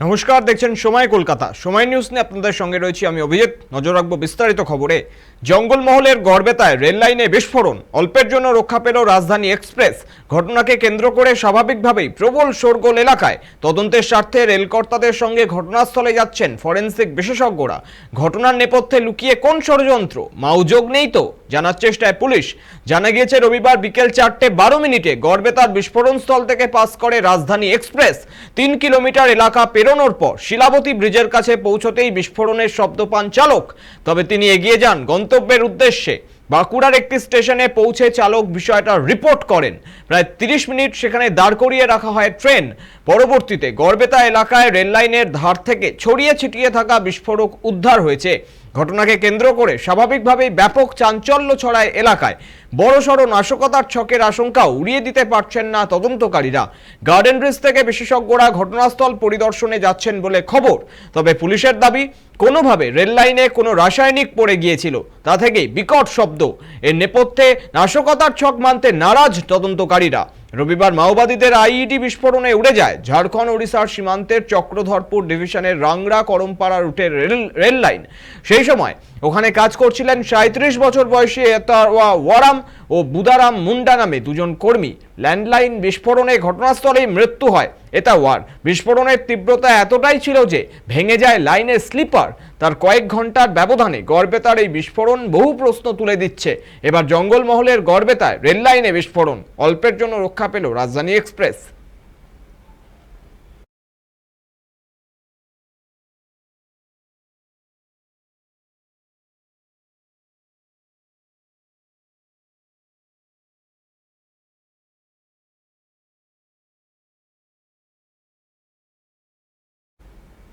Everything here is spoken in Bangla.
নমস্কার, দেখছেন সময় কলকাতা। সময় নিউজ নিয়ে আপনাদের সঙ্গে রয়েছি আমি অভিজিৎ। নজর রাখব বিস্তারিত খবরে। জঙ্গলমহলের গড়বেতায় রেল লাইনে বিস্ফোরণ, অল্পের জন্য রক্ষা পেল রাজধানী এক্সপ্রেস। ঘটনাকে কেন্দ্র করে স্বাভাবিকভাবেই প্রবল শোরগোল এলাকায়। তদন্তের স্বার্থে রেলকর্তাদের সঙ্গে ঘটনাস্থলে যাচ্ছেন ফরেনসিক বিশেষজ্ঞরা। ঘটনার নেপথ্যে লুকিয়ে কোন ষড়যন্ত্র? মাউযোগ নেই তো? জানার চেষ্টায় পুলিশ। জানা গিয়েছে, রবিবার বিকেল চারটে বারো মিনিটে গড়বেতার বিস্ফোরণস্থল থেকে পাস করে রাজধানী এক্সপ্রেস। তিন কিলোমিটার এলাকা পেরোনোর পর শিলাবতী ব্রিজের কাছে পৌঁছতেই বিস্ফোরণের শব্দ পান চালক। তবে তিনি এগিয়ে যান গন্তব্যের উদ্দেশ্যে। বাঁকুড়ার একটি স্টেশনে পৌঁছে চালক বিষয়টা রিপোর্ট করেন। প্রায় তিরিশ মিনিট সেখানে দাঁড় করিয়ে রাখা হয় ট্রেন। পরবর্তীতে গড়বেতা এলাকায় রেললাইনের ধার থেকে ছড়িয়ে ছিটিয়ে থাকা বিস্ফোরক উদ্ধার হয়েছে। ঘটনাকে কেন্দ্র করে স্বাভাবিকভাবেই ব্যাপক চাঞ্চল্য ছড়ায় এলাকায়। বড়সড় নাশকতার ছকের আশঙ্কা উড়িয়ে দিতে পারছেন না তদন্তকারীরা। গার্ডেন ব্রিজ থেকে বিশেষজ্ঞরা ঘটনাস্থল পরিদর্শনে যাচ্ছেন বলে খবর। তবে পুলিশের দাবি, কোনোভাবে রেল লাইনে কোনো রাসায়নিক পড়ে গিয়েছিল। তা থেকেই বিকট শব্দ। এর নেপথ্যে নাশকতার ছক মানতে নারাজ তদন্তকারীরা। রবিবার মাওবাদীদের আইইডি বিস্ফোরণে উড়ে যায়। ঝাড়খণ্ড, ওড়িশার সীমান্তের চক্রধরপুর ডিভিশনের রাংরা করমপাড়া রুটের রেল লাইন সেই সময় ওখানে কাজ করছিলেন সাঁত্রিশ বছর বয়সী এতাওয়া ওয়ারাম। ও বুদারাম মুন্ডা নামে দুজন কর্মী ল্যান্ডলাইন বিস্ফোরণে ঘটনাস্থলেই মৃত্যু হয়। এটা ওয়ার। বিস্ফোরণের তীব্রতা এতটাই ছিল যে ভেঙে যায় লাইনের স্লিপার। তার কয়েক ঘণ্টার ব্যবধানে গড়বেতার এই বিস্ফোরণ বহু প্রশ্ন তুলে দিচ্ছে। এবার জঙ্গলমহলের গড়বেতায় রেললাইনে বিস্ফোরণ। অল্পের জন্য রক্ষা পেল রাজধানী এক্সপ্রেস।